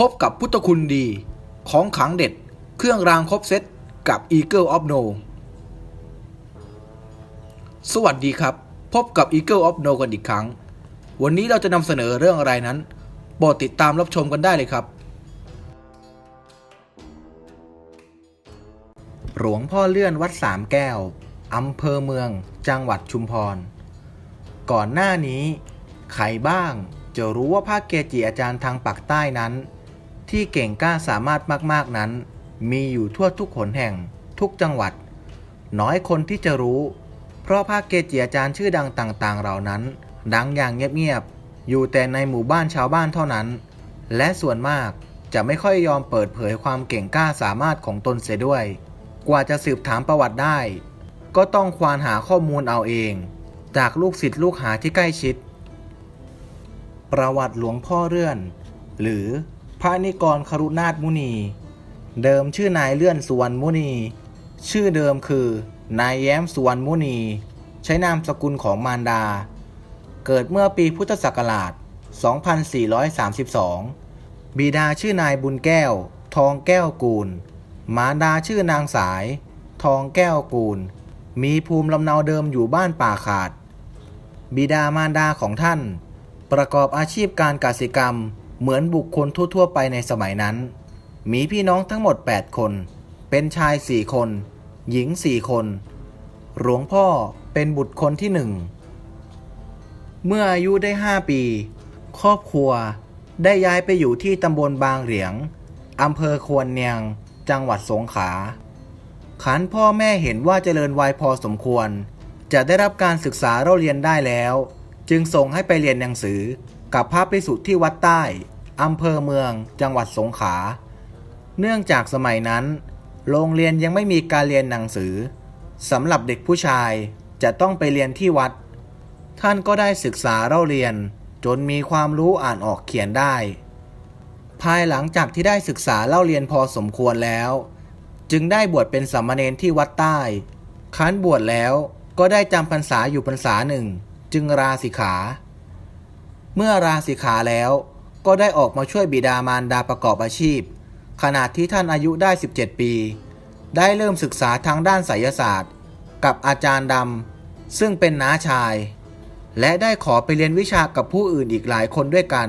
พบกับพุทธคุณดี ของขังเด็ด เครื่องรางครบเซตกับ Eagle of No สวัสดีครับ พบกับ Eagle of No กันอีกครั้ง วันนี้เราจะนำเสนอเรื่องอะไรนั้นโปรดติดตามรับชมกันได้เลยครับ หลวงพ่อเลื่อนวัดสามแก้วอำเภอเมือง จังหวัดชุมพร ก่อนหน้านี้ ใครบ้างจะรู้ว่าพระเกจิอาจารย์ทางปากใต้นั้น ที่เก่งกล้าสามารถมากๆนั้น มีอยู่ทั่วทุกหนแห่ง ทุกจังหวัด น้อยคนที่จะรู้ เพราะพระเกจิอาจารย์ชื่อดังต่างๆ เหล่านั้น ดังอย่างเงียบๆอยู่แต่ในหมู่บ้านชาวบ้านเท่านั้น และส่วนมากจะไม่ค่อยยอมเปิดเผยความเก่งกล้าสามารถของตนเสียด้วย กว่าจะสืบถามประวัติได้ ก็ต้องควานหาข้อมูลเอาเอง จากลูกศิษย์ลูกหาที่ใกล้ชิด ประวัติหลวงพ่อเลื่อน หรือ ระนิกรครุนาถมุนี เดิมชื่อนายเลื่อนสุวรรณมุนี ชื่อเดิมคือนายแย้มสุวรรณมุนี ใช้นามสกุลของมารดา เกิดเมื่อปีพุทธศักราช 2432 บิดาชื่อนายบุญแก้ว ทองแก้วกูล มารดาชื่อนางสาย ทองแก้วกูล มีภูมิลำเนาเดิมอยู่บ้านป่าขาด บิดามารดาของท่าน ประกอบอาชีพการกสิกรรม เหมือนบุคคลทั่วๆ ไปในสมัยนั้น มีพี่น้องทั้งหมด 8 คน เป็นชาย4คน หญิง4คน หลวงพ่อเป็นบุตรคนที่หนึ่ง เมื่ออายุได้ 5 ปี ครอบครัวได้ย้ายไปอยู่ที่ตำบลบางเหลียง อำเภอควรเนียง จังหวัดสงขลา ขันพ่อแม่เห็นว่าเจริญวัยพอสมควร จะได้รับการศึกษาเราเรียนได้แล้ว จึงส่งให้ไปเรียนหนังสือ กับพระภิกษุที่วัดใต้อำเภอเมือง จังหวัดสงขลา เนื่องจากสมัยนั้น โรงเรียนยังไม่มีการเรียนหนังสือสำหรับเด็กผู้ชายจะต้องไปเรียนที่วัด ท่านก็ได้ศึกษาเราเรียนจนมีความรู้อ่านออกเขียนได้ ภายหลังจากที่ได้ศึกษาเล่าเรียนพอสมควรแล้ว จึงได้บวชเป็นสามเณรที่วัดใต้ คันบวชแล้วก็ได้จำพรรษาอยู่พรรษาหนึ่ง จึงราสิขา เมื่อราสิกขาแล้วก็ได้ออกมาช่วยบิดามารดาประกอบอาชีพ ขณะที่ท่านอายุได้ 17 ปี ได้เริ่มศึกษาทางด้านไสยศาสตร์ กับอาจารย์ดำซึ่งเป็นน้าชาย และได้ขอไปเรียนวิชากับผู้อื่นอีกหลายคนด้วยกัน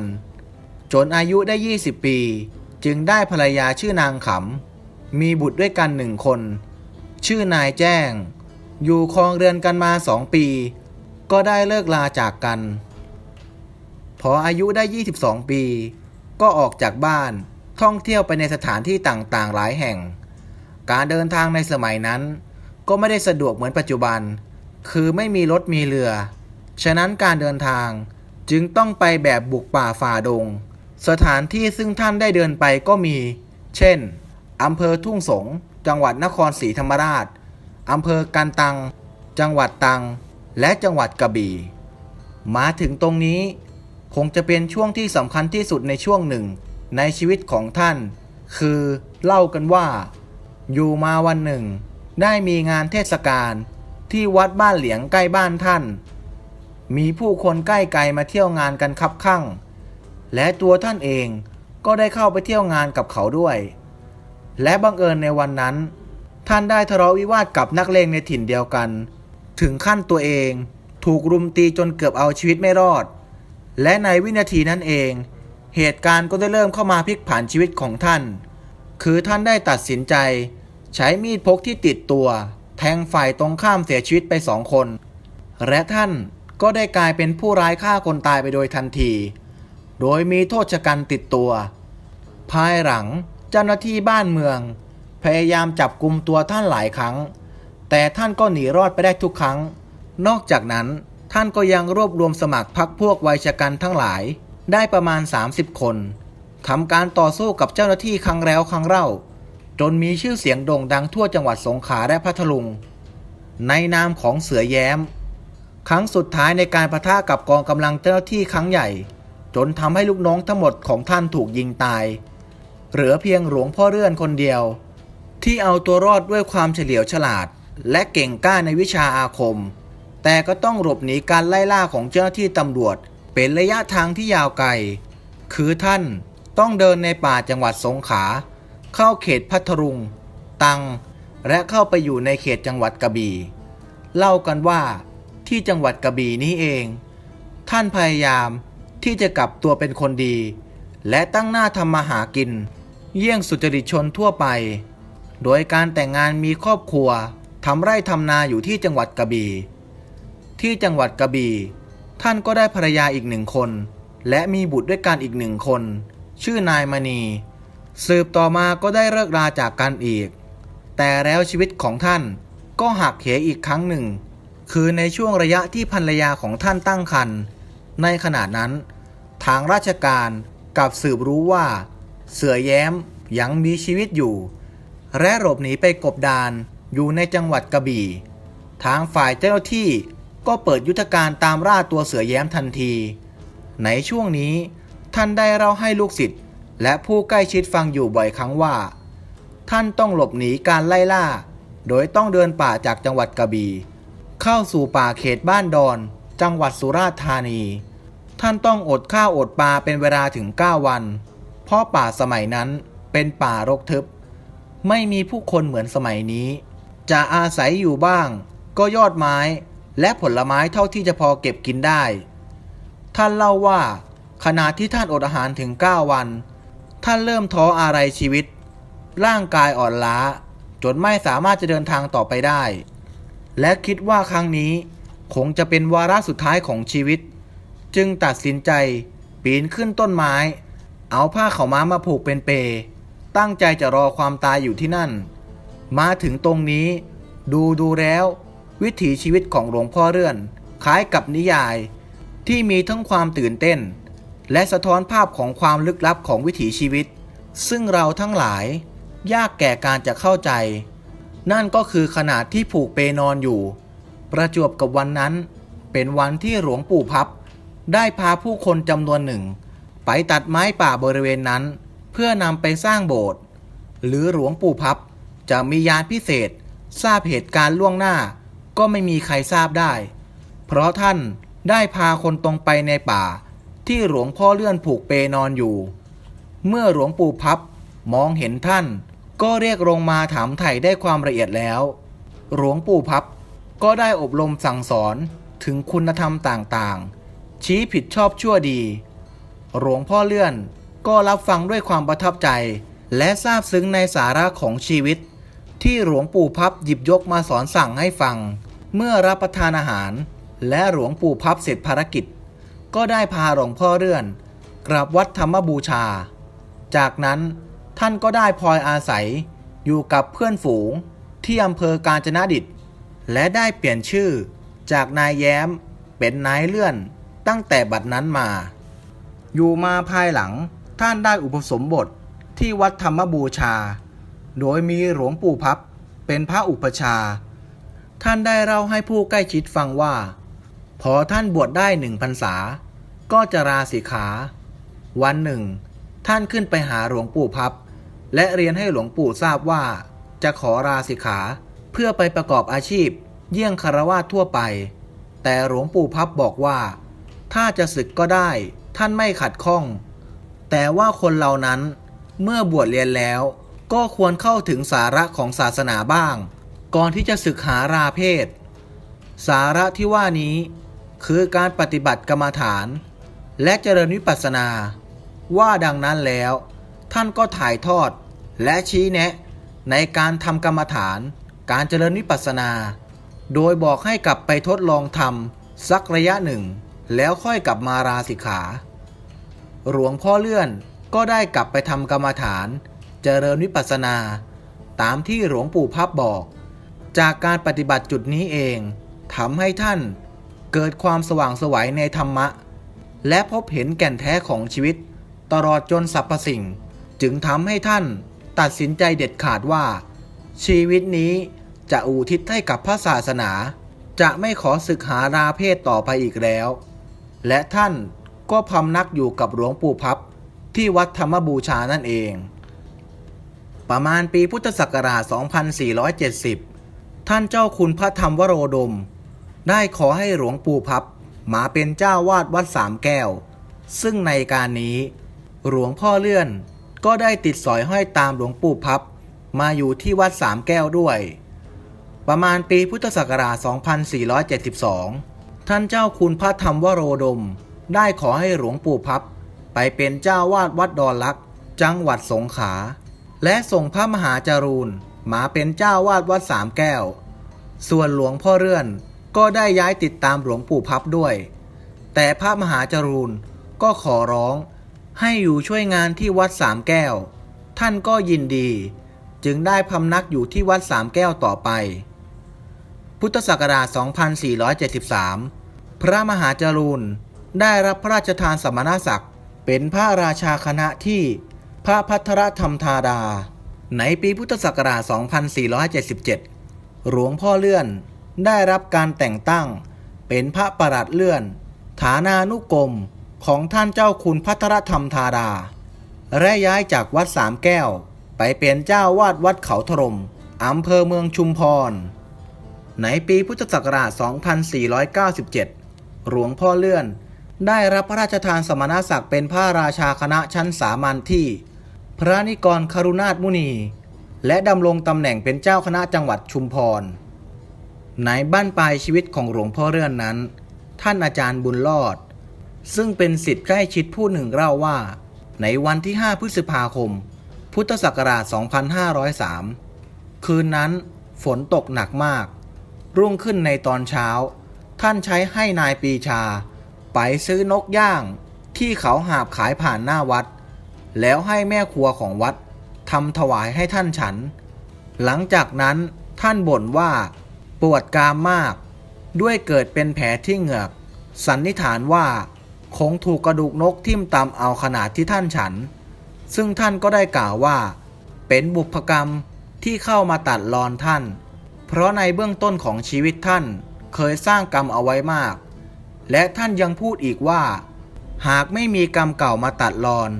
จนอายุได้ 20 ปี จึงได้ภรรยาชื่อนางขำ มีบุตรด้วยกันหนึ่งคน ชื่อนายแจ้ง อยู่ครองเรือนกันมาสองปี ก็ได้เลิกลาจากกัน ออายุได้ 22 ปี ก็ออกจากบ้านท่องเที่ยวไปในสถานที่ต่างๆ หลายแห่ง การเดินทางในสมัยนั้น ก็ไม่ได้สะดวกเหมือนปัจจุบัน คือไม่มีรถมีเรือ ฉะนั้นการเดินทางจึงต้องไปแบบบุกป่าฝ่าดง สถานที่ซึ่งท่านได้เดินไปก็มี เช่นอำเภอทุ่งสง จังหวัดนครศรีธรรมราชอำเภอกันตัง จังหวัดตัง และจังหวัดกระบี่ มาถึงตรงนี้ คงจะเป็นช่วงที่สำคัญที่สุดในช่วงหนึ่ง ในชีวิตของท่าน คือเล่ากันว่า อยู่มาวันหนึ่ง ได้มีงานเทศกาลที่วัดบ้านเหลียงใกล้บ้านท่าน มีผู้คนใกล้ไกลมาเที่ยวงานกันคับข้างและตัวท่านเองก็ได้เข้าไปเที่ยวงานกับเขาด้วย และบังเอิญในวันนั้น ท่านได้ทะเลาะวิวาทกับนักเลงในถิ่นเดียวกัน ถึงขั้นตัวเองถูกรุมตีจนเกือบเอาชีวิตไม่รอด และในวินาทีนั้นเอง เหตุการณ์ก็ได้เริ่มเข้ามาพลิกผันชีวิตของท่าน คือท่านได้ตัดสินใจ ใช้มีดพกที่ติดตัว แทงฝ่ายตรงข้ามเสียชีวิตไปสองคน และท่านก็ได้กลายเป็นผู้ร้ายฆ่าคนตายไปโดยทันที โดยมีโทษชะกันติดตัว ภายหลังเจ้าหน้าที่บ้านเมือง พยายามจับกลุ่มตัวท่านหลายครั้ง แต่ท่านก็หนีรอดไปได้ทุกครั้ง นอกจากนั้น ท่านก็ยังรวบรวมสมัครพรรคพวกวัยชะกันทั้งหลาย ได้ประมาณ 30 คนทำการต่อสู้กับเจ้าหน้าที่ครั้งแล้วครั้งเล่า จนมีชื่อเสียงโด่งดังทั่วจังหวัดสงขลาและพัทลุง ในนามของเสือแย้ม ครั้งสุดท้ายในการประทะกับกองกำลังเจ้าหน้าที่ครั้งใหญ่ จนทำให้ลูกน้องทั้งหมดของท่านถูกยิงตาย เหลือเพียงหลวงพ่อเรื่อนคนเดียว ที่เอาตัวรอดด้วยความเฉลียวฉลาด และเก่งกล้าในวิชาอาคม แต่ก็ต้องหลบหนีการไล่ล่าของเจ้าหน้าที่ตำรวจ เป็นระยะทางที่ยาวไกล คือท่านต้องเดินในป่าจังหวัดสงขลาเข้าเขตพัทลุง ตัง และเข้าไปอยู่ในเขตจังหวัดกระบี่ เล่ากันว่าที่จังหวัดกระบี่นี้เอง ท่านพยายามที่จะกลับตัวเป็นคนดี และตั้งหน้าทำมาหากิน เยี่ยงสุจริตชนทั่วไป โดยการแต่งงานมีครอบครัวทำไร่ทำนาอยู่ที่จังหวัดกระบี่ ที่จังหวัดกระบี่ ท่านก็ได้ภรรยาอีกหนึ่งคน และมีบุตรด้วยกันอีกหนึ่งคน ชื่อนายมณี สืบต่อมาก็ได้เลิกราจากกันอีก แต่แล้วชีวิตของท่านก็หักเหอีกครั้งหนึ่ง คือในช่วงระยะที่ภรรยาของท่านตั้งครรภ์ในขณะนั้น ทางราชการกับสืบรู้ว่า เสือแย้มยังมีชีวิตอยู่ และหลบหนีไปกบดานอยู่ในจังหวัดกระบี่ ทางฝ่ายเจ้าหน้าที่ ก็เปิดยุทธการตามล่าตัวเสือแย้มทันที ในช่วงนี้ ท่านได้เล่าให้ลูกศิษย์และผู้ใกล้ชิดฟังอยู่บ่อยครั้งว่า ท่านต้องหลบหนีการไล่ล่า โดยต้องเดินป่าจากจังหวัดกระบี่เข้าสู่ป่าเขตบ้านดอน จังหวัดสุราษฎร์ธานี ท่านต้องอดข้าวอดปลาเป็นเวลาถึง 9 วัน เพราะป่าสมัยนั้นเป็นป่ารกทึบ ไม่มีผู้คนเหมือนสมัยนี้ จะอาศัยอยู่บ้าง ก็ยอดไม้ และผลไม้เท่าที่จะพอเก็บกินได้ ท่านเล่าว่า ขณะที่ท่านอดอาหารถึง 9 วัน ท่านเริ่มท้ออะไรชีวิต ร่างกายอ่อนล้า จนไม่สามารถจะเดินทางต่อไปได้ และคิดว่าครั้งนี้ คงจะเป็นวาระสุดท้ายของชีวิต จึงตัดสินใจ ปีนขึ้นต้นไม้ เอาผ้าเขาม้ามาผูกเป็นเป ตั้งใจจะรอความตายอยู่ที่นั่น มาถึงตรงนี้ ดูดูแล้ว วิถีชีวิตของหลวงพ่อเรื่อน คล้ายกับนิยาย ที่มีทั้งความตื่นเต้น และสะท้อนภาพของความลึกลับของวิถีชีวิต ซึ่งเราทั้งหลายยากแก่การจะเข้าใจ นั่นก็คือขนาดที่ผูกเปนอนอยู่ ประจวบกับวันนั้น เป็นวันที่หลวงปู่พับ ได้พาผู้คนจำนวนหนึ่ง ไปตัดไม้ป่าบริเวณนั้น เพื่อนำไปสร้างโบสถ์หรือหลวงปู่พับจะมียานพิเศษ ทราบเหตุการณ์ล่วงหน้า ก็ไม่มีใครทราบได้ เพราะท่านได้พาคนตรงไปในป่า ที่หลวงพ่อเลื่อนผูกเปนอนอยู่ เมื่อหลวงปู่พับมองเห็นท่าน ก็เรียกลงมาถามไถ่ได้ความละเอียดแล้ว หลวงปู่พับก็ได้อบรมสั่งสอนถึงคุณธรรมต่างๆ ชี้ผิดชอบชั่วดี หลวงพ่อเลื่อนก็รับฟังด้วยความประทับใจ และซาบซึ้งในสาระของชีวิต ที่หลวงปู่พับหยิบยกมาสอนสั่งให้ฟัง เมื่อรับประทานอาหาร และหลวงปู่พับเสร็จภารกิจ ก็ได้พาหลวงพ่อเลื่อนกราบวัดธรรมบูชา จากนั้นท่านก็ได้พลอยอาศัยอยู่กับเพื่อนฝูงที่อำเภอกาญจนดิต และได้เปลี่ยนชื่อจากนายแย้มเป็นนายเลื่อนตั้งแต่บัดนั้นมา อยู่มาภายหลังท่านได้อุปสมบทที่วัดธรรมบูชา โดยมีหลวงปู่พับเป็นพระอุปชา ท่านได้เล่าให้ผู้ใกล้ชิดฟังว่า พอท่านบวชได้หนึ่งพรรษา ก็จะราสิกขา วันหนึ่ง ท่านขึ้นไปหาหลวงปู่พับ และเรียนให้หลวงปู่ทราบว่า จะขอราสิกขาเพื่อไปประกอบอาชีพ เยี่ยงคารวาทั่วไป แต่หลวงปู่พับบอกว่า ถ้าจะศึกก็ได้ ท่านไม่ขัดข้อง แต่ว่าคนเหล่านั้นเมื่อบวชเรียนแล้ว ก็ควรเข้าถึงสาระของศาสนาบ้าง ก่อนที่จะศึกหาราเพศ สาระที่ว่านี้คือการปฏิบัติกรรมฐาน และเจริญวิปัสสนา ว่าดังนั้นแล้ว ท่านก็ถ่ายทอดและชี้แนะในการทำกรรมฐาน การเจริญวิปัสสนา โดยบอกให้กลับไปทดลองทำสักระยะหนึ่ง แล้วค่อยกลับมาราสิกขา หลวงพ่อเลื่อนก็ได้กลับไปทำกรรมฐาน เจริญวิปัสสนา ตามที่หลวงปู่พับบอก จากการปฏิบัติจุดนี้เองทำให้ท่านเกิดความสว่างสวัยในธรรมะ และพบเห็นแก่นแท้ของชีวิต ตลอดจนสรรพสิ่ง จึงทำให้ท่านตัดสินใจเด็ดขาดว่า ชีวิตนี้จะอุทิศให้กับพระศาสนา จะไม่ขอศึกหาราเพศต่อไปอีกแล้ว และท่านก็พำนักอยู่กับหลวงปู่พับที่วัดธรรมบูชานั่นเอง ประมาณปีพุทธศักราช 2470 ท่านเจ้าคุณพระธรรมวโรดม ได้ขอให้หลวงปู่พับมาเป็นเจ้าวาดวัดสามแก้ว ซึ่งในการนี้หลวงพ่อเลื่อนก็ได้ติดสอยห้อยตามหลวงปู่พับ มาอยู่ที่วัดสามแก้วด้วย ประมาณปีพุทธศักราช 2472 ท่านเจ้าคุณพระธรรมวโรดม ได้ขอให้หลวงปู่พับ ไปเป็นเจ้าวาดวัดดอนลักษ์จังหวัดสงขลาและส่งพระมหาจารูน มาเป็นเจ้าวาดวัดสามแก้ว ส่วนหลวงพ่อเรื่อนก็ได้ย้ายติดตามหลวงปู่พับด้วย แต่พระมหาจรูนก็ขอร้องให้อยู่ช่วยงานที่วัดสามแก้ว ท่านก็ยินดี จึงได้พำนักอยู่ที่วัดสามแก้วต่อไป พุทธศักราช 2473 พระมหาจรูนได้รับพระราชทานสมณศักดิ์ เป็นพระราชาคณะที่พระพัทรธรรมธาดา ในปีพุทธศักราช 2477 หลวงพ่อเลื่อนได้รับการแต่งตั้ง เป็นพระประหลัดเลื่อน ฐานานุกรมของท่านเจ้าคุณพัทรธรรมธาดา และย้ายจากวัดสามแก้ว ไปเป็นเจ้าวาดวัดเขาถรมอำเภอเมืองชุมพร ในปีพุทธศักราช 2497 หลวงพ่อเลื่อนได้รับพระราชทานสมณศักดิ์เป็นพระราชาคณะชั้นสามัญที่ พระนิกรคารุนาถมุนี และดำรงตำแหน่งเป็นเจ้าคณะจังหวัดชุมพร ในบ้านปลายชีวิตของหลวงพ่อเลื่อนนั้น ท่านอาจารย์บุญรอด ซึ่งเป็นสิทธิ์ใกล้ชิดผู้หนึ่งเล่าว่า ในวันที่ 5 พฤษภาคม พุทธศักราช 2503 คืนนั้นฝนตกหนักมาก รุ่งขึ้นในตอนเช้า ท่านใช้ให้นายปีชา ไปซื้อนกย่างที่เขาหาบขายผ่านหน้าวัด แล้วให้แม่ครัวของวัดทำถวายให้ท่านฉัน หลังจากนั้นท่านบ่นว่า ปวดกามมาก ด้วยเกิดเป็นแผลที่เหงือก สันนิษฐานว่าคงถูกกระดูกนกทิ่มตำเอาขนาดที่ท่านฉัน ซึ่งท่านก็ได้กล่าวว่า เป็นบุพกรรมที่เข้ามาตัดรอนท่าน เพราะในเบื้องต้นของชีวิตท่านเคยสร้างกรรมเอาไว้มาก และท่านยังพูดอีกว่า หากไม่มีกรรมเก่ามาตัดรอน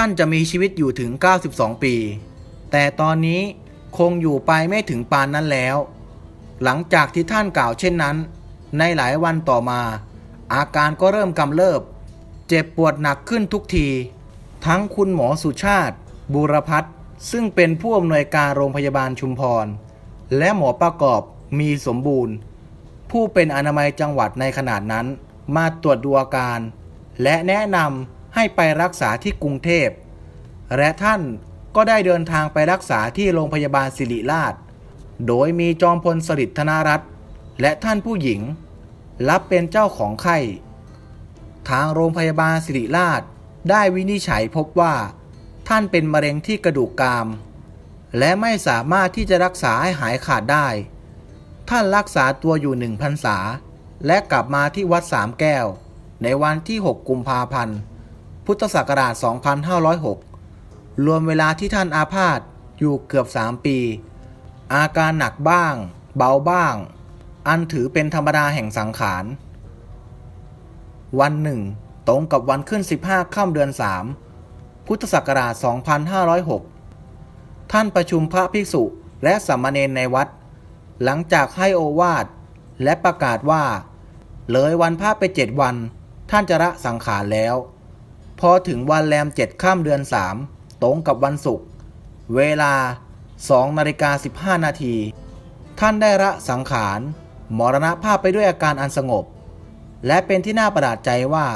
ท่านจะมีชีวิตอยู่ถึง 92 ปี แต่ตอนนี้คงอยู่ไปไม่ถึงปานนั้นแล้ว หลังจากที่ท่านกล่าวเช่นนั้น ในหลายวันต่อมา อาการก็เริ่มกำเริบ เจ็บปวดหนักขึ้นทุกที ทั้งคุณหมอสุชาติ บูรพัฒน์ซึ่งเป็นผู้อำนวยการโรงพยาบาลชุมพร และหมอประกอบมีสมบูรณ์ ผู้เป็นอนามัยจังหวัดในขนาดนั้น มาตรวจดูอาการ และแนะนำ ให้ไปรักษาที่กรุงเทพ และท่านก็ได้เดินทางไปรักษาที่โรงพยาบาลศิริราช โดยมีจอมพลสฤษดิ์ธนารัตน์และท่านผู้หญิง รับเป็นเจ้าของไข้ ทางโรงพยาบาลศิริราชได้วินิจฉัยพบว่า ท่านเป็นมะเร็งที่กระดูกกราม และไม่สามารถที่จะรักษาให้หายขาดได้ ท่านรักษาตัวอยู่หนึ่งพรรษา และกลับมาที่วัดสามแก้ว ในวันที่ 6 กุมภาพันธ์ พุทธศักราช 2506 รวมเวลาที่ท่านอาพาธอยู่เกือบ 3 ปี อาการหนักบ้าง เบาบ้าง อันถือเป็นธรรมดาแห่งสังขาร วันหนึ่ง ตรงกับวันขึ้น 15ค่ำเดือน 3 พุทธศักราช 2506 ท่านประชุมพระภิกษุและสามเณรในวัด หลังจากให้โอวาทและประกาศว่า เลยวันพระไปเจ็ดวัน ท่านจะละสังขารแล้ว พอถึงวันแรมเจ็ดค่ำเดือนสามตรงกับวันศุกร์ เวลา 2 นาฬิกา 15 นาที ท่านได้ละสังขาร มรณภาพไปด้วยอาการอันสงบ และเป็นที่น่าประหลาดใจว่า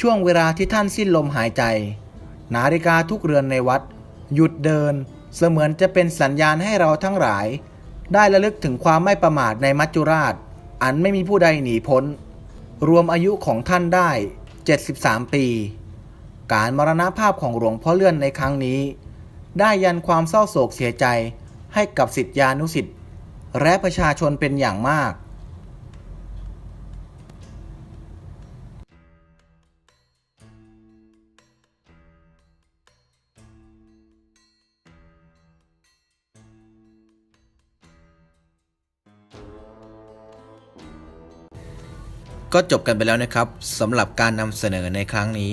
ช่วงเวลาที่ท่านสิ้นลมหายใจ นาฬิกาทุกเรือนในวัด หยุดเดิน เสมือนจะเป็นสัญญาณให้เราทั้งหลาย ได้ระลึกถึงความไม่ประมาทในมัจจุราช อันไม่มีผู้ใดหนีพ้น รวมอายุของท่านได้ 73 ปี การมรณภาพของหลวงพ่อเลื่อนในครั้งนี้ ได้ยันความเศร้าโศกเสียใจให้กับสิทธิานุสิทธิ์และประชาชนเป็นอย่างมากก็จบกันไปแล้วนะครับสำหรับการนำเสนอในครั้งนี้